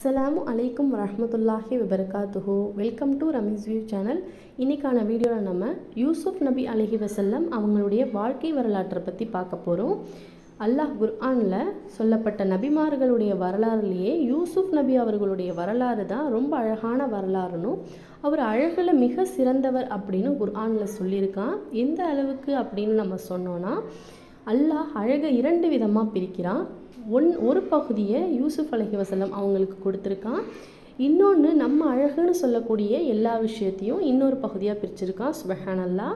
அஸ்லாமு அலைக்கும் வரமத்துல்லாஹி வபர்காத்துஹோ. Welcome to Ramees view channel இன்றைக்கான வீடியோவில் நம்ம யூசுப் நபி அலஹி வசல்லம் அவங்களுடைய வாழ்க்கை வரலாற்றை பற்றி பார்க்க போகிறோம் அல்லாஹ் குர்ஆனில் சொல்லப்பட்ட நபிமார்களுடைய வரலாறுலேயே யூசுப் நபி அவர்களுடைய வரலாறு தான் ரொம்ப அழகான வரலாறுனும் அவர் அழகில் மிக சிறந்தவர் அப்படின்னு குர்ஆனில் சொல்லியிருக்கான். எந்த அளவுக்கு அப்படின்னு நம்ம சொன்னோன்னா அல்லாஹ் அழகை இரண்டு விதமாக பிரிக்கிறான். ஒன் ஒரு பகுதியை யூசுப் அலைஹி அவங்களுக்கு கொடுத்துருக்கான். இன்னொன்று நம்ம அழகுன்னு சொல்லக்கூடிய எல்லா விஷயத்தையும் இன்னொரு பகுதியாக பிரிச்சிருக்கான் சுபஹானல்லா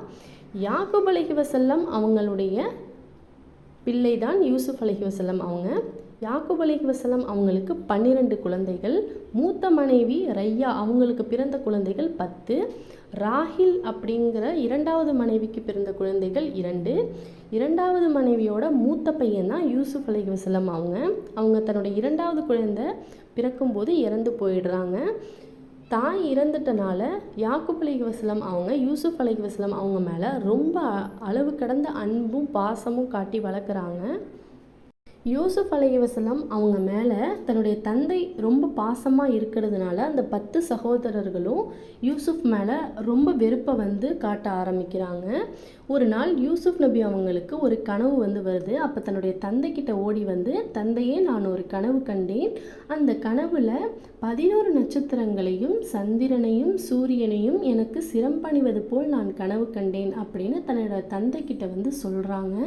யாக்கூப் அலைஹி வஸல்லம் அவங்களுடைய பிள்ளை தான் யூசுப் அலைஹி அவங்க. யாக்குப் அலைஹி வஸல்லம் அவங்களுக்கு பன்னிரண்டு குழந்தைகள் மூத்த மனைவி ரையா அவங்களுக்கு பிறந்த குழந்தைகள் பத்து ராஹில் அப்படிங்கிற இரண்டாவது மனைவிக்கு பிறந்த குழந்தைகள் இரண்டு இரண்டாவது மனைவியோட மூத்த பையன் தான் யூசுப் அலி வசலம் அவங்க. அவங்க தன்னோட இரண்டாவது குழந்தை பிறக்கும்போது இறந்து போயிடுறாங்க. தாய் இறந்துட்டனால யாக்குப் அலைஹி வசலம் அவங்க யூசுப் அலைஹி வசலம் அவங்க மேலே ரொம்ப அளவு கடந்த அன்பும் பாசமும் காட்டி வளர்க்குறாங்க. யூசுஃப் அலைஹி அவங்க மேலே தன்னுடைய தந்தை ரொம்ப பாசமாக இருக்கிறதுனால அந்த பத்து சகோதரர்களும் யூசுஃப் மேலே ரொம்ப வெறுப்பை வந்து காட்ட ஆரம்பிக்கிறாங்க. ஒரு நாள் யூசுஃப் நபி அவங்களுக்கு ஒரு கனவு வந்து வருது. அப்போ தன்னுடைய தந்தைக்கிட்ட ஓடி வந்து தந்தையே நான் ஒரு கனவு கண்டேன். அந்த கனவில் பதினோரு நட்சத்திரங்களையும் சந்திரனையும் சூரியனையும் எனக்கு சிரம்பணிவது போல் நான் கனவு கண்டேன் அப்படின்னு தன்னோட தந்தைக்கிட்ட வந்து சொல்கிறாங்க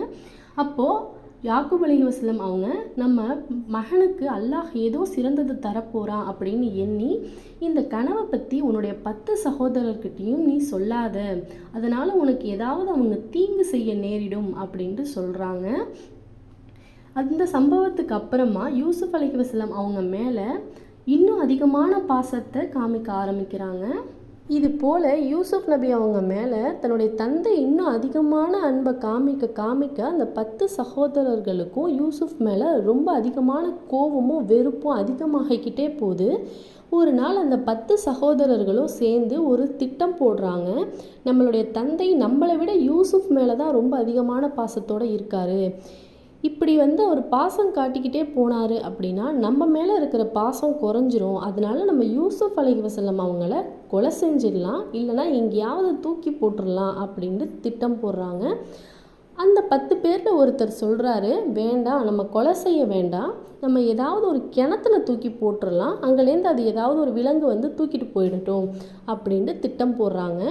அப்போது யாக்கூப் அலி வசலம் அவங்க நம்ம மகனுக்கு அல்லாஹ் ஏதோ சிறந்தது தரப்போகிறான் அப்படின்னு எண்ணி இந்த கனவை பற்றி உன்னுடைய பத்து சகோதரர்கிட்டையும் நீ சொல்லாத. அதனால் உனக்கு ஏதாவது அவங்க தீங்கு செய்ய நேரிடும் அப்படின்ட்டு சொல்கிறாங்க அந்த சம்பவத்துக்கு அப்புறமா யூசுப் அலிஹி வசலம் அவங்க மேலே இன்னும் அதிகமான பாசத்தை காமிக்க ஆரம்பிக்கிறாங்க. இது போல் யூசுப் நபி அவங்க மேலே தன்னுடைய தந்தை இன்னும் அதிகமான அன்பை காமிக்க காமிக்க அந்த பத்து சகோதரர்களுக்கும் யூசுப் மேலே ரொம்ப அதிகமான கோபமும் வெறுப்பும் அதிகமாகிக்கிட்டே போகுது. ஒரு நாள் அந்த பத்து சகோதரர்களும் சேர்ந்து ஒரு திட்டம் போடுறாங்க. நம்மளுடைய தந்தை நம்மளை விட யூசுப் மேலே தான் ரொம்ப அதிகமான பாசத்தோடு இருக்காரு. இப்படி வந்து அவர் பாசம் காட்டிக்கிட்டே போனார் அப்படின்னா நம்ம மேலே இருக்கிற பாசம் குறைஞ்சிரும். அதனால நம்ம யூசுப் அலைஹி வஸல்லம் அவங்கள கொலை செஞ்சிடலாம். இல்லைனா எங்கேயாவது தூக்கி போட்டுடலாம் அப்படின்ட்டு திட்டம் போடுறாங்க. அந்த பத்து பேரில் ஒருத்தர் சொல்கிறாரு வேண்டாம் நம்ம கொலை செய்ய வேண்டாம் நம்ம ஏதாவது ஒரு கிணத்துல தூக்கி போட்டுடலாம். அங்கேருந்து அது ஏதாவது ஒரு விலங்கு வந்து தூக்கிட்டு போயிடட்டும். அப்படின்ட்டு திட்டம் போடுறாங்க.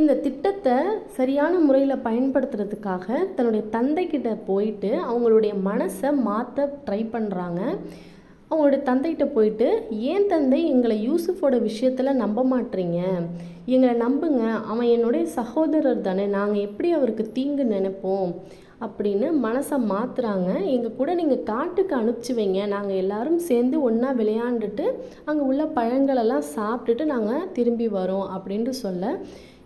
இந்த திட்டத்தை சரியான முறையில் பயன்படுத்துறதுக்காக தன்னுடைய தந்தைக்கிட்ட போயிட்டு அவங்களுடைய மனசை மாற்ற ட்ரை பண்ணுறாங்க அவங்களுடைய தந்தைகிட்ட போயிட்டு ஏன் தந்தை எங்களை யூசுஃபோட விஷயத்தில் நம்ப மாட்டீங்க எங்களை நம்புங்க. அவன் என்னுடைய சகோதரர் தானே. நாங்கள் எப்படி அவருக்கு தீங்கு நினைப்போம்? அப்படின்னு மனசை மாற்றுறாங்க எங்கள் கூட நீங்கள் காட்டுக்கு அனுப்பிச்சி வைங்க. நாங்கள் எல்லாரும் சேர்ந்து ஒன்றா விளையாண்டுட்டு அங்கே உள்ள பழங்களெல்லாம் சாப்பிட்டுட்டு நாங்கள் திரும்பி வரோம் அப்படின்ட்டு சொல்ல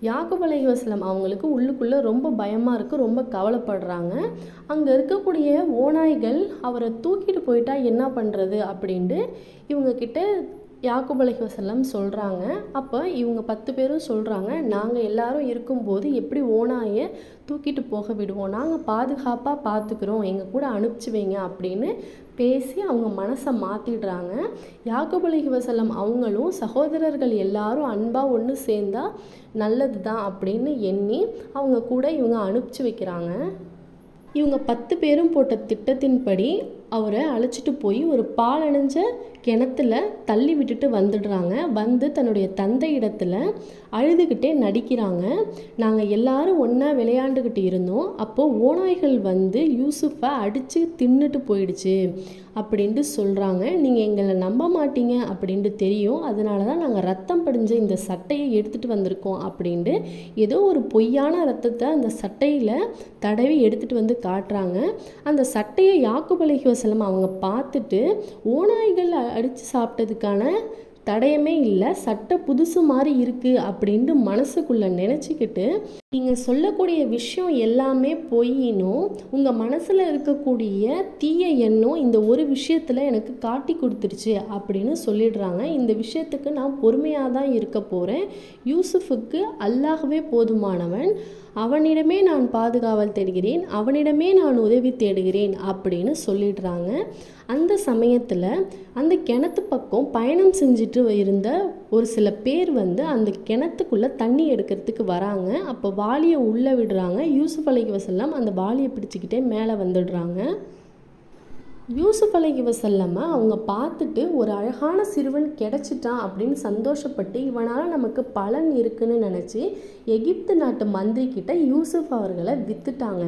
யாக்கூப் அலைஹி அவங்களுக்கு உள்ளுக்குள்ளே ரொம்ப பயமாக இருக்குது ரொம்ப கவலைப்படுறாங்க. அங்கே இருக்கக்கூடிய ஓநாய்கள் அவரை தூக்கிட்டு போயிட்டா என்ன பண்ணுறது அப்படின்ட்டு இவங்கக்கிட்ட யாக்கூப் அலைஹி சொல்கிறாங்க அப்போ இவங்க பத்து பேரும் சொல்கிறாங்க நாங்கள் எல்லாரும் இருக்கும்போது எப்படி ஓனாயை தூக்கிட்டு போக விடுவோம்? நாங்கள் பாதுகாப்பாக பார்த்துக்குறோம் எங்கள் கூட அனுப்பிச்சி வைங்க அப்படின்னு பேசி அவங்க மனசை மாற்றிடுறாங்க யாக்கூப் அலைஹி அவங்களும் சகோதரர்கள் எல்லாரும் அன்பாக ஒன்று சேர்ந்தால் நல்லது தான் அப்படின்னு எண்ணி அவங்க கூட இவங்க அனுப்பிச்சி வைக்கிறாங்க. இவங்க பத்து பேரும் போட்ட திட்டத்தின்படி அவரை அழைச்சிட்டு போய் ஒரு பாலடைஞ்ச கிணத்துல தள்ளி விட்டுட்டு வந்துடுறாங்க. வந்து தன்னுடைய தந்தை இடத்துல அழுதுகிட்டே நடிக்கிறாங்க. நாங்கள் எல்லாரும் ஒன்றா விளையாண்டுக்கிட்டு இருந்தோம். அப்போது ஓநாய்கள் வந்து யூசுஃபை அடித்து தின்னுட்டு போயிடுச்சு அப்படின்ட்டு சொல்கிறாங்க நீங்கள் எங்களை நம்ப மாட்டீங்க அப்படின்ட்டு தெரியும். அதனால தான் நாங்கள் ரத்தம் படிஞ்ச இந்த சட்டையை எடுத்துகிட்டு வந்திருக்கோம் அப்படின்ட்டு ஏதோ ஒரு பொய்யான ரத்தத்தை அந்த சட்டையில் தடவி எடுத்துகிட்டு வந்து காட்டுறாங்க. அந்த சட்டையை யாக்கூப் அலைஹி அவங்க பார்த்துட்டு ஓநாய்கள் அடித்து சாப்பிட்டதுக்கான தடயமே இல்லை. சட்டை புதுசு மாதிரி இருக்குது அப்படின்ட்டு மனசுக்குள்ளே நினச்சிக்கிட்டு நீங்கள் சொல்லக்கூடிய விஷயம் எல்லாமே பொய்யினும் உங்கள் மனசில் இருக்கக்கூடிய தீய எண்ணம் இந்த ஒரு விஷயத்தில் எனக்கு காட்டி கொடுத்துருச்சு அப்படின்னு சொல்லிடுறாங்க. இந்த விஷயத்துக்கு நான் பொறுமையாக தான் இருக்க போகிறேன் யூசுஃபுக்கு அல்லாகவே போதுமானவன். அவனிடமே நான் பாதுகாவல் தேடுகிறேன். அவனிடமே நான் உதவி தேடுகிறேன் அப்படின்னு சொல்லிடுறாங்க. அந்த சமயத்தில் அந்த கிணத்து பக்கம் பயணம் செஞ்சுட்டு இருந்த ஒரு சில பேர் வந்து அந்த கிணத்துக்குள்ளே தண்ணி எடுக்கிறதுக்கு வராங்க. அப்போ வாளியை உள்ளே விடுறாங்க. யூசுஃப் அலைக்கு வசல்லாம் அந்த வாளியை பிடிச்சிக்கிட்டே மேலே வந்துடுறாங்க. யூசுஃப் அலைஹி வஸல்லம அவங்க பார்த்துட்டு ஒரு அழகான சிறுவன் கிடச்சிட்டான் அப்படின்னு சந்தோஷப்பட்டு இவனால் நமக்கு பலன் இருக்குன்னு நினச்சி எகிப்து நாட்டு மந்திரி கிட்ட யூசுப் அவர்களை வித்துட்டாங்க.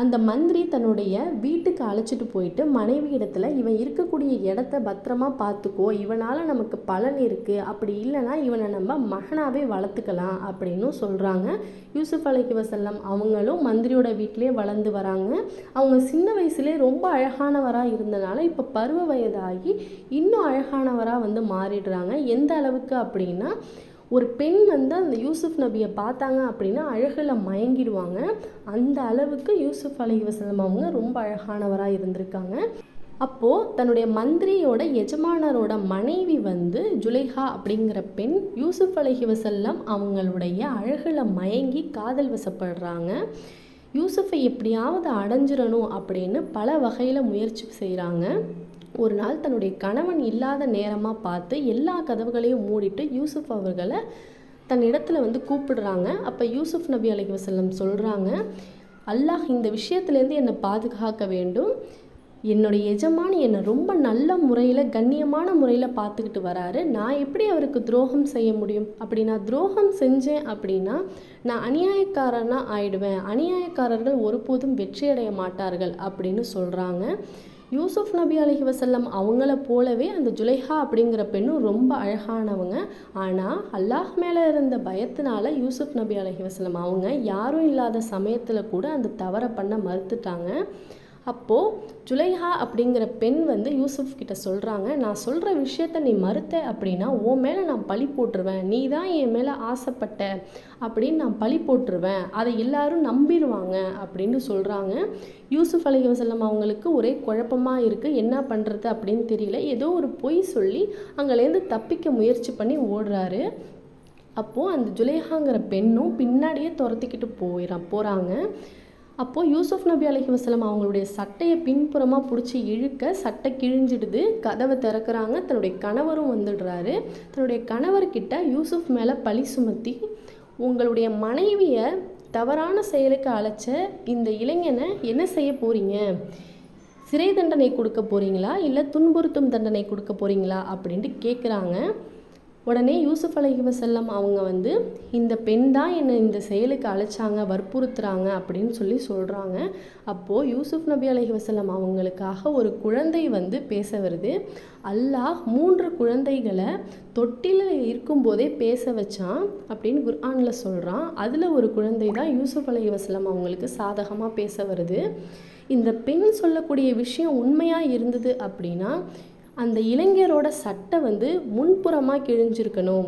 அந்த மந்திரி தன்னுடைய வீட்டுக்கு அழைச்சிட்டு போயிட்டு மனைவி இடத்துல இவன் இருக்கக்கூடிய இடத்த பத்திரமா பார்த்துக்கோ. இவனால் நமக்கு பலன் இருக்குது அப்படி இல்லைன்னா இவனை நம்ம மகனாகவே வளர்த்துக்கலாம் அப்படின்னு சொல்கிறாங்க யூசுஃப் அலைக்கு வசல்லம் அவங்களும் மந்திரியோட வீட்டிலே வளர்ந்து வராங்க. அவங்க சின்ன வயசுலேயே ரொம்ப அழகானவராக இருந்தனால இப்போ பருவ வயதாகி இன்னும் அழகானவராக வந்து மாறிடுறாங்க. எந்த அளவுக்கு அப்படின்னா ஒரு பெண் வந்து அந்த யூசுஃப் நபியை பார்த்தாங்க அப்படின்னா அழகில் மயங்கிடுவாங்க. அந்த அளவுக்கு யூசுஃப் அலி வசலம் அவங்க ரொம்ப அழகானவராக இருந்திருக்காங்க. அப்போது தன்னுடைய மந்திரியோட எஜமானரோட மனைவி வந்து ஜுலைஹா அப்படிங்கிற பெண் யூசுஃப் அலஹி வசல்லம் அவங்களுடைய அழகில் மயங்கி காதல் வசப்படுறாங்க. யூசுஃபை எப்படியாவது அடைஞ்சிடணும் அப்படின்னு பல வகையில் முயற்சி செய்கிறாங்க ஒரு நாள் தன்னுடைய கணவன் இல்லாத நேரமாக பார்த்து எல்லா கதவுகளையும் மூடிட்டு யூசுஃப் அவர்களை தன் இடத்துல வந்து கூப்பிடுறாங்க. அப்போ யூசுஃப் நபி அலைஹி வசல்லம் சொல்கிறாங்க அல்லாஹ் இந்த விஷயத்துலேருந்து என்னை பாதுகாக்க வேண்டும். என்னுடைய எஜமானி என்னை ரொம்ப நல்ல முறையில் கண்ணியமான முறையில் பார்த்துக்கிட்டு வராரு. நான் எப்படி அவருக்கு துரோகம் செய்ய முடியும்? அப்படி நான் துரோகம் செஞ்சேன் அப்படின்னா நான் அநியாயக்காரனாக ஆயிடுவேன். அநியாயக்காரர்கள் ஒருபோதும் வெற்றியடைய மாட்டார்கள் அப்படின்னு சொல்கிறாங்க யூசுஃப் நபி அலஹி வசல்லம் அவங்கள போலவே அந்த ஜுலைஹா அப்படிங்கிற பெண்ணும் ரொம்ப அழகானவங்க. ஆனால் அல்லாஹ் மேலே இருந்த பயத்தினால யூசுஃப் நபி அலஹி வசல்லம் அவங்க யாரும் இல்லாத சமயத்தில் கூட அந்த தவறை பண்ண மறுத்துட்டாங்க. அப்போது ஜுலைஹா அப்படிங்கிற பெண் வந்து யூசுஃப் கிட்ட சொல்கிறாங்க நான் சொல்கிற விஷயத்த நீ மறுத்த அப்படின்னா உன் மேலே நான் பழி போட்டுருவேன். நீ தான் என் மேலே ஆசைப்பட்ட அப்படின்னு நான் பழி போட்டுருவேன். அதை எல்லாரும் நம்பிடுவாங்க அப்படின்னு சொல்கிறாங்க யூசுஃப் அலைஹி வஸல்லம் அவங்களுக்கு ஒரே குழப்பமாக இருக்குது என்ன பண்ணுறது அப்படின்னு தெரியல. ஏதோ ஒரு பொய் சொல்லி அங்கேருந்து தப்பிக்க முயற்சி பண்ணி ஓடுறாரு. அப்போது அந்த ஜுலேஹாங்கிற பெண்ணும் பின்னாடியே துரத்திக்கிட்டு போயிடறான் போகிறாங்க அப்போது யூசுஃப் நபி அலஹி வசலம் அவங்களுடைய சட்டையை பின்புறமாக பிடிச்சி இழுக்க சட்டை கிழிஞ்சிடுது கதவை திறக்கிறாங்க தன்னுடைய கணவரும் வந்துடுறாரு. தன்னுடைய கணவர்கிட்ட யூசுஃப் மேலே பழி சுமத்தி உங்களுடைய மனைவியை தவறான செயலுக்கு அழைச்ச இந்த இளைஞனை என்ன செய்ய போகிறீங்க சிறை தண்டனை கொடுக்க போகிறீங்களா இல்லை துன்புறுத்தும் தண்டனை கொடுக்க போகிறீங்களா அப்படின்ட்டு கேட்குறாங்க உடனே யூசுஃப் அலைஹி அவங்க வந்து இந்த பெண் தான் என்னை இந்த செயலுக்கு அழைச்சாங்க வற்புறுத்துறாங்க அப்படின்னு சொல்லி சொல்கிறாங்க அப்போது யூசுஃப் நபி அலைஹி அவங்களுக்காக ஒரு குழந்தை வந்து பேச வருது. அல்லாஹ் மூன்று குழந்தைகளை தொட்டிலில் இருக்கும்போதே பேச வச்சான் அப்படின்னு குர்ஆனில் சொல்கிறான் அதில் ஒரு குழந்தை தான் யூசுஃப் அலைஹி அவங்களுக்கு சாதகமாக பேச வருது. இந்த பெண் சொல்லக்கூடிய விஷயம் உண்மையாக இருந்தது அப்படின்னா அந்த இளைஞரோட சட்டை வந்து முன்புறமாக கிழிஞ்சிருக்கணும்.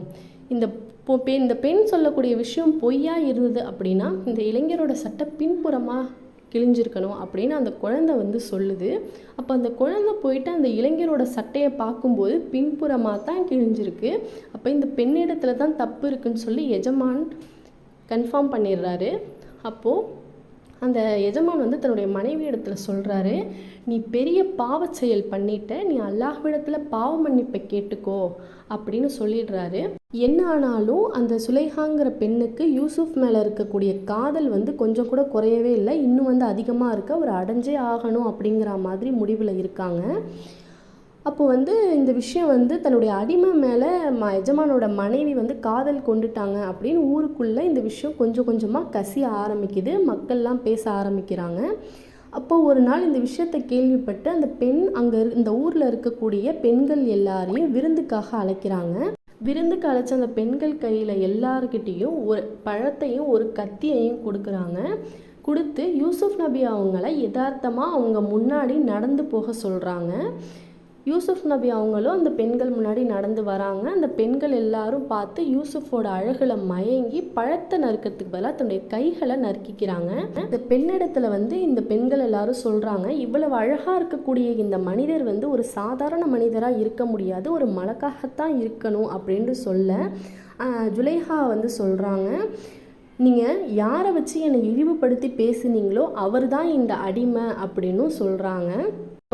இந்த பொ- பெ- இந்த பெண் சொல்லக்கூடிய விஷயம் பொய்யா இருந்தது அப்படின்னா இந்த இளைஞரோட சட்டை பின்புறமாக கிழிஞ்சிருக்கணும் அப்படின்னு அந்த குழந்தை வந்து சொல்லுது. அப்போ அந்த குழந்தை போயிட்டு அந்த இளைஞரோட சட்டையை பார்க்கும்போது பின்புறமாக தான் கிழிஞ்சிருக்கு. அப்போ இந்த பெண்ணிடத்துல தான் தப்பு இருக்குன்னு சொல்லி எஜமான் கன்ஃபார்ம் பண்ணிடுறாரு. அப்போது அந்த எஜமான் வந்து தன்னுடைய மனைவி இடத்துல சொல்கிறாரு நீ பெரிய பாவ செயல் பண்ணிட்ட நீ அல்லாஹ்விடத்தில் பாவ மன்னிப்பை கேட்டுக்கோ அப்படின்னு சொல்லிடுறாரு. என்ன ஆனாலும் அந்த சுலைஹாங்கிற பெண்ணுக்கு யூசுஃப் மேலே இருக்கக்கூடிய காதல் வந்து கொஞ்சம் கூட குறையவே இல்லை. இன்னும் வந்து அதிகமாக இருக்க ஒரு அடைஞ்சே ஆகணும் அப்படிங்கிற மாதிரி முடிவில் இருக்காங்க. அப்போது வந்து இந்த விஷயம் வந்து தன்னுடைய அடிமை மேலே ம எஜமானோட மனைவி வந்து காதல் கொண்டுட்டாங்க அப்படின்னு ஊருக்குள்ளே இந்த விஷயம் கொஞ்சம் கொஞ்சமாக கசிய ஆரம்பிக்குது. மக்கள்லாம் பேச ஆரம்பிக்கிறாங்க. அப்போது ஒரு நாள் இந்த விஷயத்தை கேள்விப்பட்டு அந்த பெண் அங்கே இந்த ஊரில் இருக்கக்கூடிய பெண்கள் எல்லாரையும் விருந்துக்காக அழைக்கிறாங்க. விருந்துக்கு அழைச்ச அந்த பெண்கள் கையில் எல்லார்கிட்டேயும் ஒரு பழத்தையும் ஒரு கத்தியையும் கொடுக்குறாங்க. கொடுத்து யூசுஃப் நபி அவங்கள யதார்த்தமாக அவங்க முன்னாடி நடந்து போக சொல்கிறாங்க யூசுஃப் நபி அவங்களும் அந்த பெண்கள் முன்னாடி நடந்து வராங்க. அந்த பெண்கள் எல்லாரும் பார்த்து யூசுஃபோட அழகில் மயங்கி பழத்தை நறுக்கிறதுக்கு பதிலாக தன்னுடைய கைகளை நறுக்கிக்கிறாங்க. இந்த பெண்ணிடத்துல வந்து இந்த பெண்கள் எல்லாரும் சொல்றாங்க இவ்வளவு அழகா இருக்கக்கூடிய இந்த மனிதர் வந்து ஒரு சாதாரண மனிதராக இருக்க முடியாது. ஒரு மலக்காகத்தான் இருக்கணும் அப்படின்னு சொல்ல ஜுலேஹா ஜுலைஹா வந்து சொல்றாங்க நீங்கள் யாரை வச்சு என்னை இழிவுபடுத்தி பேசுனீங்களோ அவர் தான் இந்த அடிமை அப்படின்னும் சொல்கிறாங்க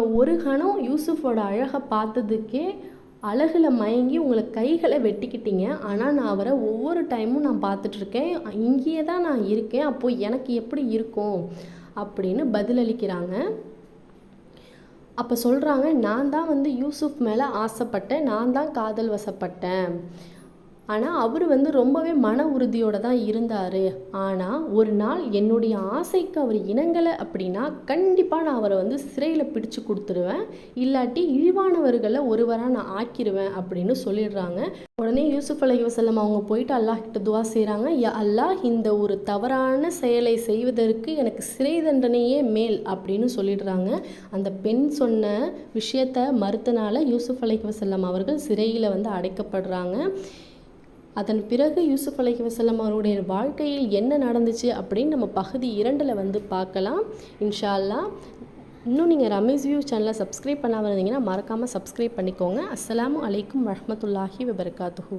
ஒரு கணம் யூசுஃபோட அழகை பார்த்ததுக்கே அழகில் மயங்கி உங்களை கைகளை வெட்டிக்கிட்டீங்க. ஆனால் நான் அவரை ஒவ்வொரு டைமும் நான் பார்த்துட்ருக்கேன். இங்கேயே தான் நான் இருக்கேன். அப்போது எனக்கு எப்படி இருக்கும்? அப்படின்னு பதிலளிக்கிறாங்க. அப்போ சொல்கிறாங்க நான் தான் வந்து யூசுஃப் மேலே ஆசைப்பட்டேன். நான் தான் காதல் வசப்பட்டேன். ஆனால் அவர் வந்து ரொம்பவே மன உறுதியோடு தான் இருந்தார். ஆனால் ஒரு நாள் என்னுடைய ஆசைக்கு அவர் இணங்கலை அப்படின்னா கண்டிப்பாக நான் அவரை வந்து சிறையில் பிடிச்சு கொடுத்துருவேன். இல்லாட்டி இழிவானவர்களை ஒருவராக நான் ஆக்கிடுவேன் அப்படின்னு சொல்லிடுறாங்க. உடனே யூசுஃப் அலி வசலம் அவங்க போயிட்டு அல்லாஹ் கிட்ட துவா செய்கிறாங்க யா அல்லாஹ் இந்த ஒரு தவறான செயலை செய்வதற்கு எனக்கு சிறை தண்டனையே மேல் அப்படின்னு சொல்லிடுறாங்க. அந்த பெண் சொன்ன விஷயத்த மறுத்தனால யூசுஃப் அலி வசல்லம் அவர்கள் சிறையில் வந்து அடைக்கப்படுறாங்க. அதன் பிறகு யூசுப் அலஹி வசலம் அவருடைய வாழ்க்கையில் என்ன நடந்துச்சு அப்படின்னு நம்ம பகுதி இரண்டில் வந்து பார்க்கலாம். இன்ஷா அல்லாஹ் இன்னும் நீங்கள் ரமேஷ் வியூ சேனலை சப்ஸ்கிரைப் பண்ணாமல் இருந்தீங்கன்னா மறக்காமல் சப்ஸ்கிரைப் பண்ணிக்கோங்க. அஸ்ஸலாமு அலைக்கும் வரமத்துல்லாஹி வபர்காத்துஹூ.